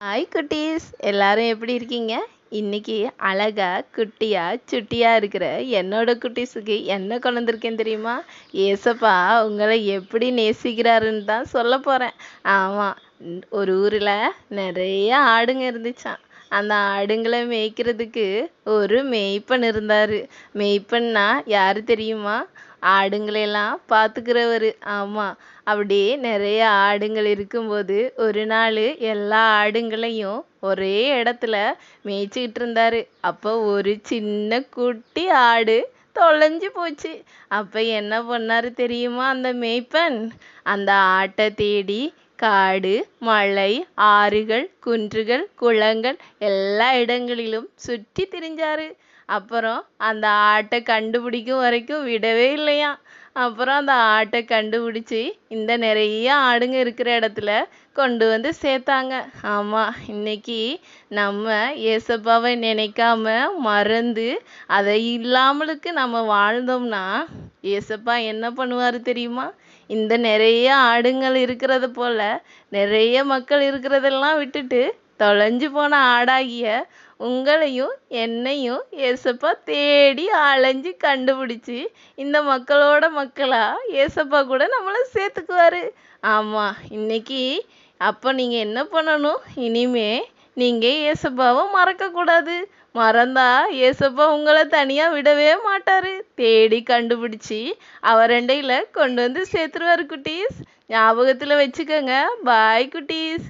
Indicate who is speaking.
Speaker 1: Hi குட்டீஸ். எல்லாரும் எப்படி இருக்கீங்க? இன்னைக்கு அழகா குட்டியா சுட்டியா இருக்கிற என்னோட குட்டீஸுக்கு என்ன கொண்டிருக்கேன் தெரியுமா? ஏசப்பா உங்களை எப்படி நேசிக்கிறாருன்னு தான் சொல்ல போறேன். ஆமாம் ஒரு ஊரில் நிறைய ஆடுங்க இருந்துச்சாம். அந்த ஆடுங்களை மேய்க்கிறதுக்கு ஒரு மேய்ப்பன் இருந்தார். மேய்ப்பன்னா யார் தெரியுமா? ஆடுங்களையெல்லாம் பார்த்துக்கிறவர் ஆமாம் அப்படியே நிறைய ஆடுங்கள் இருக்கும்போது ஒரு நாள் எல்லா ஆடுங்களையும் ஒரே இடத்துல மேய்ச்சிக்கிட்டு இருந்தாரு அப்போ ஒரு சின்ன குட்டி ஆடு தொலைஞ்சு போச்சு. அப்போ என்ன பண்ணாரு தெரியுமா அந்த மேய்ப்பன்? அந்த ஆட்டை தேடி காடு மலை ஆறுகள் குன்றுகள் குளங்கள் எல்லா இடங்களிலும் சுற்றி திரிஞ்சாரு. அப்புறம் அந்த ஆட்டை கண்டுபிடிக்கும் வரைக்கும் விடவே இல்லையாம் அப்புறம் அந்த ஆட்டை கண்டுபிடிச்சி இந்த நிறைய ஆடுங்க இருக்கிற இடத்துல கொண்டு வந்து சேர்த்தாங்க. ஆமா இன்னைக்கு நம்ம ஏசப்பாவை நினைக்காம மறந்து அதை இல்லாமலுக்கு நம்ம வாழ்ந்தோம்னா ஏசப்பா என்ன பண்ணுவார் தெரியுமா? இந்த நிறைய ஆடுங்கள் இருக்கிறது போல நிறைய மக்கள் இருக்கிறதெல்லாம் விட்டுட்டு தொலைஞ்சு போன ஆடாகிய உங்களையும் என்னையும் ஏசப்பா தேடி அலைஞ்சு கண்டுபிடிச்சி இந்த மக்களோட மக்களாக ஏசப்பா கூட நம்மளை சேர்த்துக்குவாரு. ஆமாம் இன்னைக்கு அப்போ நீங்கள் என்ன பண்ணணும்? இனிமே நீங்க ஏசப்பாவை மறக்கக்கூடாது. மறந்தா ஏசப்பா உங்களை தனியா விடவே மாட்டாரு. தேடி கண்டுபிடிச்சி அவரண்டையில கொண்டு வந்து சேர்த்துருவாரு குட்டீஸ். ஞாபகத்துல வச்சுக்கோங்க. பாய் குட்டீஸ்.